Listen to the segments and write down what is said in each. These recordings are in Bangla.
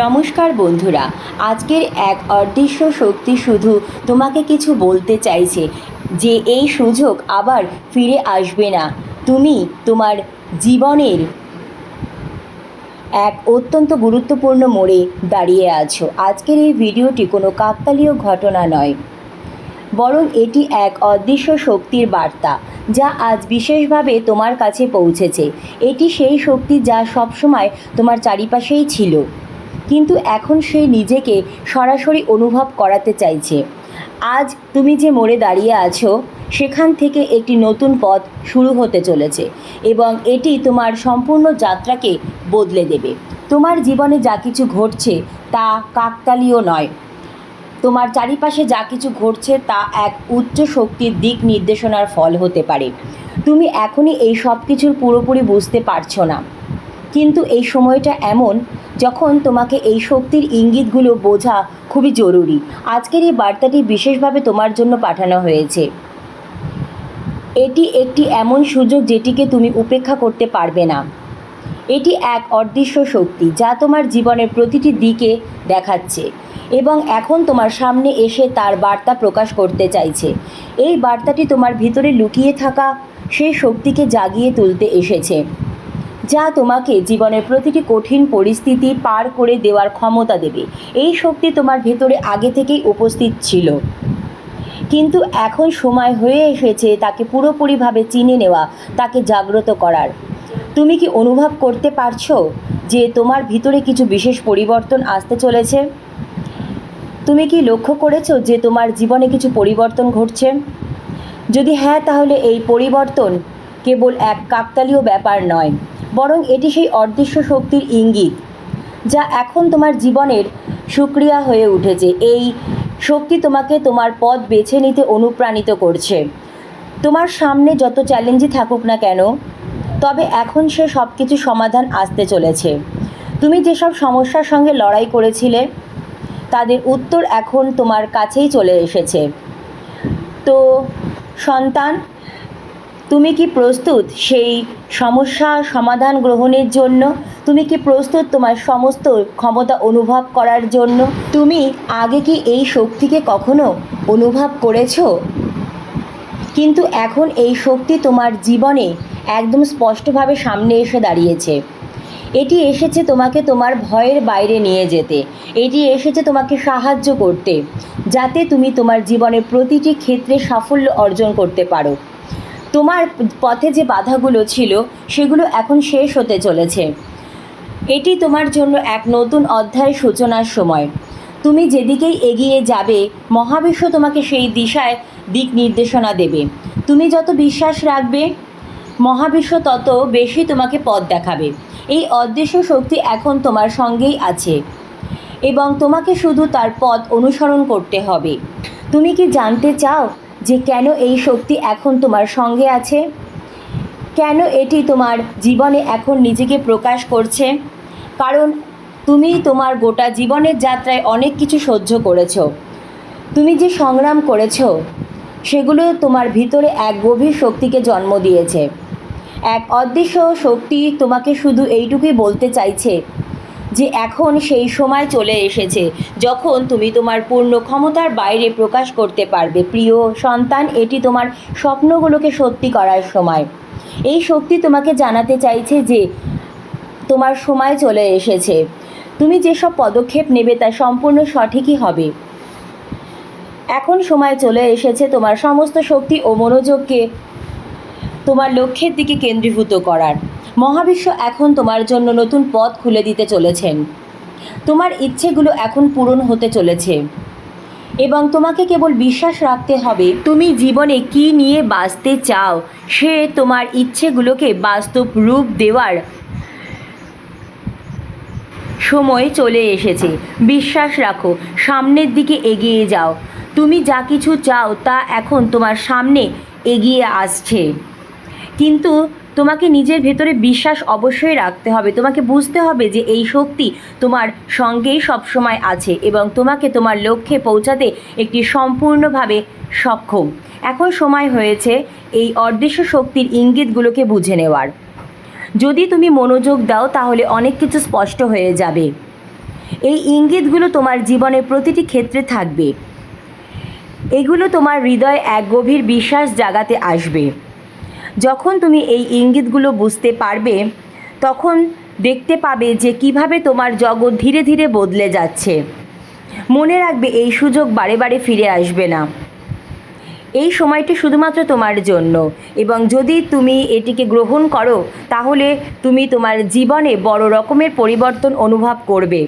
নমস্কার বন্ধুরা, আজকের এক অদৃশ্য শক্তি শুধু তোমাকে কিছু বলতে চাইছে, যে এই সুযোগ আবার ফিরে আসবে না। তুমি তোমার জীবনের এক অত্যন্ত গুরুত্বপূর্ণ মোড়ে দাঁড়িয়ে আছো। আজকের এই ভিডিওটি কোনো কাকতালীয় ঘটনা নয়, বরং এটি এক অদৃশ্য শক্তির বার্তা, যা আজ বিশেষভাবে তোমার কাছে পৌঁছেছে। এটি সেই শক্তি যা সবসময় তোমার চারিপাশেই ছিল। কিন্তু এখন সে নিজেকে সরাসরি অনুভব করাতে চাইছে। আজ তুমি যে মোড়ে দাঁড়িয়ে আছো, সেখান থেকে একটি নতুন পথ শুরু হতে চলেছে এবং এটি তোমার সম্পূর্ণ যাত্রাকে বদলে দেবে। তোমার জীবনে যা কিছু ঘটছে তা কাকতালীয় নয়। তোমার চারিপাশে যা কিছু ঘটছে তা এক উচ্চ শক্তির দিক নির্দেশনার ফল হতে পারে। তুমি এখনই এই সব কিছুর পুরোপুরি বুঝতে পারছ না। কিন্তু এই সময়টা এমন যখন তোমাকে এই শক্তির ইঙ্গিতগুলো বোঝা খুবই জরুরি। আজকের এই বার্তাটি বিশেষভাবে তোমার জন্য পাঠানো হয়েছে। এটি একটি এমন সুযোগ যেটিকে তুমি উপেক্ষা করতে পারবে না। এটি এক অদৃশ্য শক্তি যা তোমার জীবনের প্রতিটি দিকে দেখাচ্ছে এবং এখন তোমার সামনে এসে তার বার্তা প্রকাশ করতে চাইছে। এই বার্তাটি তোমার ভিতরে লুকিয়ে থাকা সেই শক্তিকে জাগিয়ে তুলতে এসেছে। যা তোমাকে জীবনের প্রতিটি কঠিন পরিস্থিতি পার করে দেওয়ার ক্ষমতা দেবে। এই শক্তি তোমার ভেতরে আগে থেকেই উপস্থিত ছিল। কিন্তু এখন সময় হয়ে এসেছে তাকে পুরোপুরিভাবে চিনে নেওয়া, তাকে জাগ্রত করার। তুমি কি অনুভব করতে পারছ যে তোমার ভিতরে কিছু বিশেষ পরিবর্তন আসতে চলেছে? তুমি কি লক্ষ্য করেছ যে তোমার জীবনে কিছু পরিবর্তন ঘটছে? যদি হ্যাঁ তাহলে এই পরিবর্তন কেবল এক কাকতালীয় ব্যাপার নয়। বরং এটি সেই অদৃশ্য শক্তির ইঙ্গিত, যা এখন তোমার জীবনের সুক্রিয়া হয়ে উঠেছে। এই শক্তি তোমাকে তোমার পথ বেছে নিতে অনুপ্রাণিত করছে। তোমার সামনে যত চ্যালেঞ্জই থাকুক না কেন, তবে এখন সে সব কিছু সমাধান আসতে চলেছে। তুমি যেসব সমস্যার সঙ্গে লড়াই করেছিলে, তাদের উত্তর এখন তোমার কাছেই চলে এসেছে। তো, সন্তান তুমি কি প্রস্তুত সেই সমস্যা সমাধান গ্রহণের জন্য? তুমি কি প্রস্তুত তোমার সমস্ত ক্ষমতা অনুভব করার জন্য? তুমি আগে কি এই শক্তিকে কখনো অনুভব করেছ? কিন্তু এখন এই শক্তি তোমার জীবনে একদম স্পষ্টভাবে সামনে এসে দাঁড়িয়েছে। এটি এসেছে তোমাকে তোমার ভয়ের বাইরে নিয়ে যেতে। এটি এসেছে তোমাকে সাহায্য করতে, যাতে তুমি তোমার জীবনের প্রতিটি ক্ষেত্রে সাফল্য অর্জন করতে পারো। তোমার পথে যে বাধাগুলো ছিল, সেগুলো এখন শেষ হতে চলেছে। এটি তোমার জন্য এক নতুন অধ্যায় সূচনার সময়। তুমি যেদিকেই এগিয়ে যাবে, মহাবিশ্ব তোমাকে সেই দিশায় দিক নির্দেশনা দেবে। তুমি যত বিশ্বাস রাখবে, মহাবিশ্ব তত বেশি তোমাকে পথ দেখাবে। এই অদৃশ্য শক্তি এখন তোমার সঙ্গেই আছে এবং তোমাকে শুধু তার পথ অনুসরণ করতে হবে। তুমি কি জানতে চাও যে কেন এই শক্তি এখন তোমার সঙ্গে আছে? কেন এটি তোমার জীবনে এখন নিজেকে প্রকাশ করছে? কারণ তুমি তোমার গোটা জীবনের যাত্রায় অনেক কিছু সহ্য করেছ। তুমি যে সংগ্রাম করেছ, সেগুলো তোমার ভিতরে এক গভীর শক্তিকে জন্ম দিয়েছে। এক অদৃশ্য শক্তি তোমাকে শুধু এইটুকুই বলতে চাইছে যে এখন সেই সময় চলে এসেছে, যখন তুমি তোমার পূর্ণ ক্ষমতার বাইরে প্রকাশ করতে পারবে। প্রিয় সন্তান, এটি তোমার স্বপ্নগুলোকে সত্যি করার সময়। এই শক্তি তোমাকে জানাতে চাইছে যে তোমার সময় চলে এসেছে। তুমি যেসব পদক্ষেপ নেবে তা সম্পূর্ণ সঠিকই হবে। এখন সময় চলে এসেছে তোমার সমস্ত শক্তি ও মনোযোগকে তোমার লক্ষ্যের দিকে কেন্দ্রীভূত করার। মহাবিশ্ব এখন তোমার জন্য নতুন পথ খুলে দিতে চলেছেন। তোমার ইচ্ছেগুলো এখন পূরণ হতে চলেছে। এবং তোমাকে কেবল বিশ্বাস রাখতে হবে, তুমি জীবনে কি নিয়ে বাঁচতে চাও, সে তোমার ইচ্ছেগুলোকে বাস্তব রূপ দেওয়ার সময় চলে এসেছে। বিশ্বাস রাখো, সামনের দিকে এগিয়ে যাও। তুমি যা কিছু চাও তা এখন তোমার সামনে এগিয়ে আসছে। কিন্তু তোমাকে নিজের ভেতরে বিশ্বাস অবশ্যই রাখতে হবে। তোমাকে বুঝতে হবে যে এই শক্তি তোমার সঙ্গেই সবসময় আছে এবং তোমাকে তোমার লক্ষ্যে পৌঁছাতে একটি সম্পূর্ণভাবে সক্ষম। এখন সময় হয়েছে এই অদৃশ্য শক্তির ইঙ্গিতগুলোকে বুঝে নেওয়ার। যদি তুমি মনোযোগ দাও, তাহলে অনেক কিছু স্পষ্ট হয়ে যাবে। এই ইঙ্গিতগুলো তোমার জীবনের প্রতিটি ক্ষেত্রে থাকবে। এগুলো তোমার হৃদয়ে এক গভীর বিশ্বাস জাগাতে আসবে। যখন তুমি এই ইঙ্গিতগুলো বুঝতে পারবে, তখন দেখতে পাবে যে কীভাবে তোমার জগৎ ধীরে ধীরে বদলে যাচ্ছে। মনে রাখবে এই সুযোগ বারে বারে ফিরে আসবে না। এই সময়টি শুধুমাত্র তোমার জন্য এবং যদি তুমি এটিকে গ্রহণ করো, তাহলে তুমি তোমার জীবনে বড় রকমের পরিবর্তন অনুভব করবে।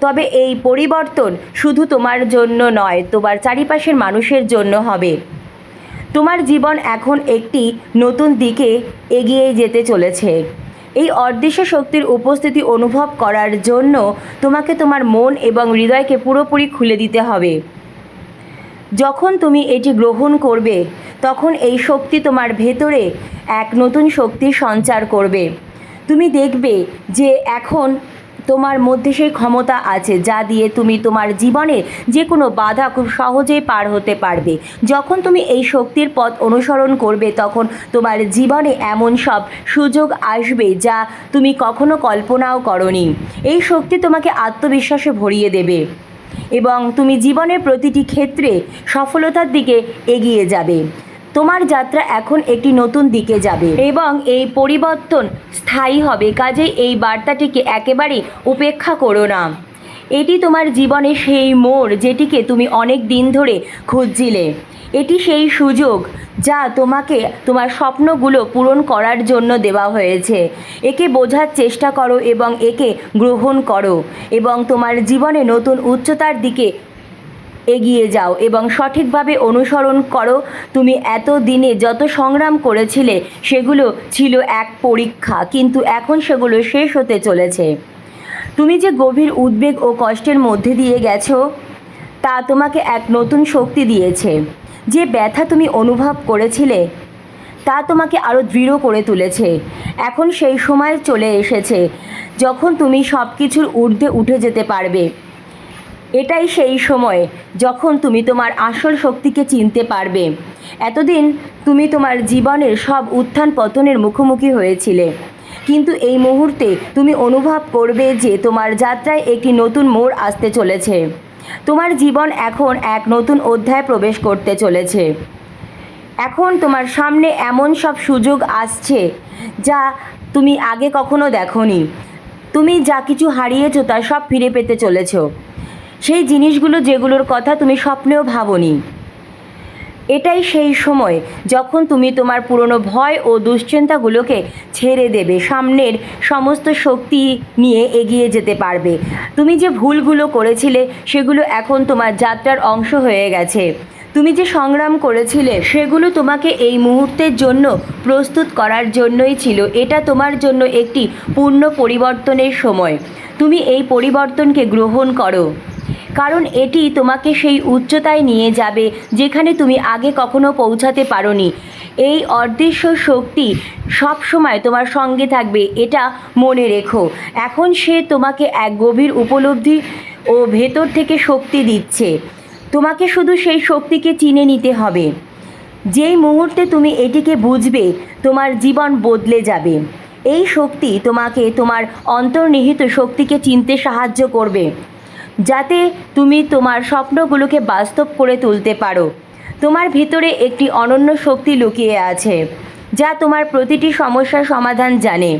তবে এই পরিবর্তন শুধু তোমার জন্য নয়, তোমার চারিপাশের মানুষের জন্য হবে। তোমার জীবন এখন একটি নতুন দিকে এগিয়ে যেতে চলেছে। এই অদৃশ্য শক্তির উপস্থিতি অনুভব করার জন্য তোমাকে তোমার মন এবং হৃদয়কে পুরোপুরি খুলে দিতে হবে। যখন তুমি এটি গ্রহণ করবে, তখন এই শক্তি তোমার ভেতরে এক নতুন শক্তির সঞ্চার করবে। তুমি দেখবে যে এখন তোমার মধ্যে সেই ক্ষমতা আছে যা দিয়ে তুমি তোমার জীবনে যে কোনো বাধা খুব সহজেই পার হতে পারবে। যখন তুমি এই শক্তির পথ অনুসরণ করবে, তখন তোমার জীবনে এমন সব সুযোগ আসবে যা তুমি কখনো কল্পনাও করনি। এই শক্তি তোমাকে আত্মবিশ্বাসে ভরিয়ে দেবে এবং তুমি জীবনের প্রতিটি ক্ষেত্রে সফলতার দিকে এগিয়ে যাবে। তোমার যাত্রা এখন একটি নতুন দিকে যাবে। এবং এই পরিবর্তন স্থায়ী হবে, কাজেই এই বার্তাটিকে একেবারেই উপেক্ষা করো না। এটি তোমার জীবনে সেই মোড় যেটিকে তুমি অনেক দিন ধরে খুঁজছিলে। এটি সেই সুযোগ যা তোমাকে তোমার স্বপ্নগুলো পূরণ করার জন্য দেওয়া হয়েছে। একে বোঝার চেষ্টা করো এবং একে গ্রহণ করো এবং তোমার জীবনে নতুন উচ্চতার দিকে এগিয়ে যাও এবং সঠিকভাবে অনুসরণ করো। তুমি এত দিনে যত সংগ্রাম করেছিলে, সেগুলো ছিল এক পরীক্ষা, কিন্তু এখন সেগুলো শেষ হতে চলেছে। তুমি যে গভীর উদ্বেগ ও কষ্টের মধ্যে দিয়ে গেছো, তা তোমাকে এক নতুন শক্তি দিয়েছে। যে ব্যথা তুমি অনুভব করেছিলে, তা তোমাকে আরও দৃঢ় করে তুলেছে। এখন সেই সময় চলে এসেছে, যখন তুমি সব কিছুর ঊর্ধ্বে উঠে যেতে পারবে। এটাই সেই সময় যখন তুমি তোমার আসল শক্তিকে চিনতে পারবে। এতদিন তুমি তোমার জীবনের সব উত্থান পতনের মুখোমুখি হয়েছিলে। কিন্তু এই মুহূর্তে তুমি অনুভব করবে যে তোমার যাত্রায় একটি নতুন মোড় আসতে চলেছে। তোমার জীবন এখন এক নতুন অধ্যায় প্রবেশ করতে চলেছে। এখন তোমার সামনে এমন সব সুযোগ আসছে যা তুমি আগে কখনো দেখোনি। তুমি যা কিছু হারিয়েছো তা সব ফিরে পেতে চলেছো। সেই জিনিসগুলো যেগুলোর কথা তুমি স্বপ্নেও ভাবোনি। এটাই সেই সময় যখন তুমি তোমার পুরনো ভয় ও দুশ্চিন্তাগুলোকে ছেড়ে দেবে, সামনের সমস্ত শক্তি নিয়ে এগিয়ে যেতে পারবে। তুমি যে ভুলগুলো করেছিলে, সেগুলো এখন তোমার যাত্রার অংশ হয়ে গেছে। তুমি যে সংগ্রাম করেছিলে, সেগুলো তোমাকে এই মুহূর্তের জন্য প্রস্তুত করার জন্যই ছিল। এটা তোমার জন্য একটি পূর্ণ পরিবর্তনের সময়। তুমি এই পরিবর্তনকে গ্রহণ করো। কারণ এটি তোমাকে সেই উচ্চতায় নিয়ে যাবে যেখানে তুমি আগে কখনো পৌঁছাতে পারোনি। এই অদৃশ্য শক্তি সব সময় তোমার সঙ্গে থাকবে, এটা মনে রেখো। এখন সে তোমাকে এক গভীর উপলব্ধি ও ভেতর থেকে শক্তি দিচ্ছে। তোমাকে শুধু সেই শক্তিকে চিনে নিতে হবে। যেই মুহূর্তে তুমি এটিকে বুঝবে, তোমার জীবন বদলে যাবে। এই শক্তি তোমাকে তোমার অন্তর্নিহিত শক্তিকে চিনতে সাহায্য করবে। যাতে তুমি তোমার স্বপ্নগুলোকে বাস্তব করে তুলতে পারো। তোমার ভিতরে একটি অনন্য শক্তি লুকিয়ে আছে, যা তোমার প্রতিটি সমস্যার সমাধান জানে।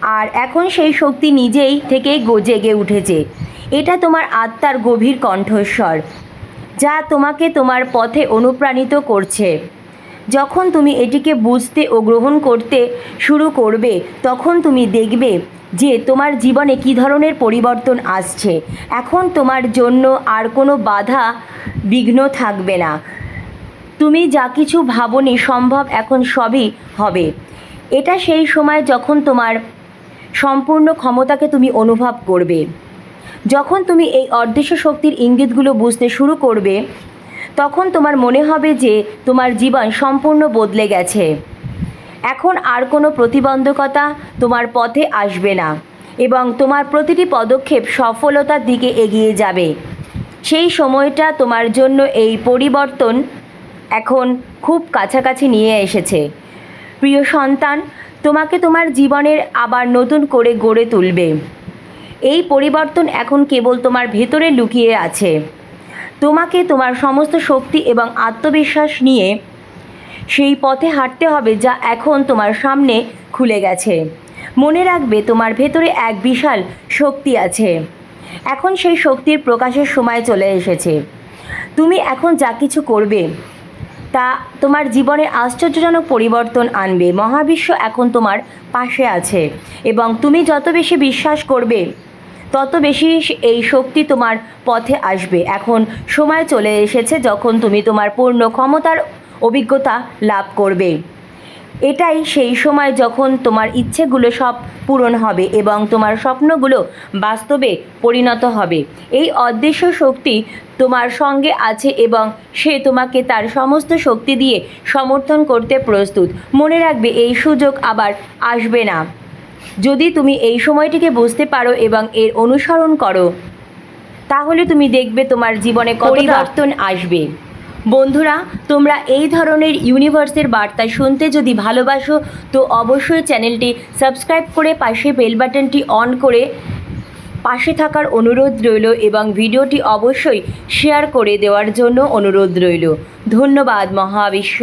আর এখন সেই শক্তি নিজেই থেকেই গো- জেগে উঠেছে। এটা তোমার আত্মার গভীর কণ্ঠস্বর, যা তোমাকে তোমার পথে অনুপ্রাণিত করছে। যখন তুমি এটিকে বুঝতে ও গ্রহণ করতে শুরু করবে, তখন তুমি দেখবে যে তোমার জীবনে কী ধরনের পরিবর্তন আসছে। এখন তোমার জন্য আর কোনো বাধা বিঘ্ন থাকবে না। তুমি যা কিছু ভাবনি সম্ভব এখন সবই হবে। এটা সেই সময় যখন তোমার সম্পূর্ণ ক্ষমতাকে তুমি অনুভব করবে। যখন তুমি এই অদৃশ্য শক্তির ইঙ্গিতগুলো বুঝতে শুরু করবে তখন তোমার মনে হবে যে তোমার জীবন সম্পূর্ণ বদলে গেছে। এখন আর কোনো প্রতিবন্ধকতা তোমার পথে আসবে না এবং তোমার প্রতিটি পদক্ষেপ সফলতার দিকে এগিয়ে যাবে। সেই সময়টা তোমার জন্য এই পরিবর্তন এখন খুব কাছাকাছি নিয়ে এসেছে। প্রিয় সন্তান, তোমাকে তোমার জীবনের আবার নতুন করে গড়ে তুলবে। এই পরিবর্তন এখন কেবল তোমার ভেতরে লুকিয়ে আছে। তোমাকে তোমার সমস্ত শক্তি এবং আত্মবিশ্বাস নিয়ে সেই পথে হাঁটতে হবে যা এখন তোমার সামনে খুলে গেছে। মনে রাখবে তোমার ভেতরে এক বিশাল শক্তি আছে। এখন সেই শক্তির প্রকাশের সময় চলে এসেছে। তুমি এখন যা কিছু করবে, তা তোমার জীবনে আশ্চর্যজনক পরিবর্তন আনবে। মহাবিশ্ব এখন তোমার পাশে আছে এবং তুমি যত বেশি বিশ্বাস করবে তত বেশি এই শক্তি তোমার পথে আসবে। এখন সময় চলে এসেছে যখন তুমি তোমার পূর্ণ ক্ষমতার অভিজ্ঞতা লাভ করবে। এটাই সেই সময় যখন তোমার ইচ্ছেগুলো সব পূরণ হবে এবং তোমার স্বপ্নগুলো বাস্তবে পরিণত হবে। এই অদৃশ্য শক্তি তোমার সঙ্গে আছে এবং সে তোমাকে তার সমস্ত শক্তি দিয়ে সমর্থন করতে প্রস্তুত। মনে রাখবে এই সুযোগ আবার আসবে না। যদি তুমি এই সময়টিকে বুঝতে পারো এবং এর অনুসরণ করো তাহলে তুমি দেখবে তোমার জীবনে পরিবর্তন আসবে। বন্ধুরা তোমরা এই ধরনের ইউনিভার্সের বার্তা শুনতে যদি ভালোবাসো তো অবশ্যই চ্যানেলটি সাবস্ক্রাইব করে পাশে বেল বাটনটি অন করে পাশে থাকার অনুরোধ রইল এবং ভিডিওটি অবশ্যই শেয়ার করে দেওয়ার জন্য অনুরোধ রইল। ধন্যবাদ মহাবিশ্ব।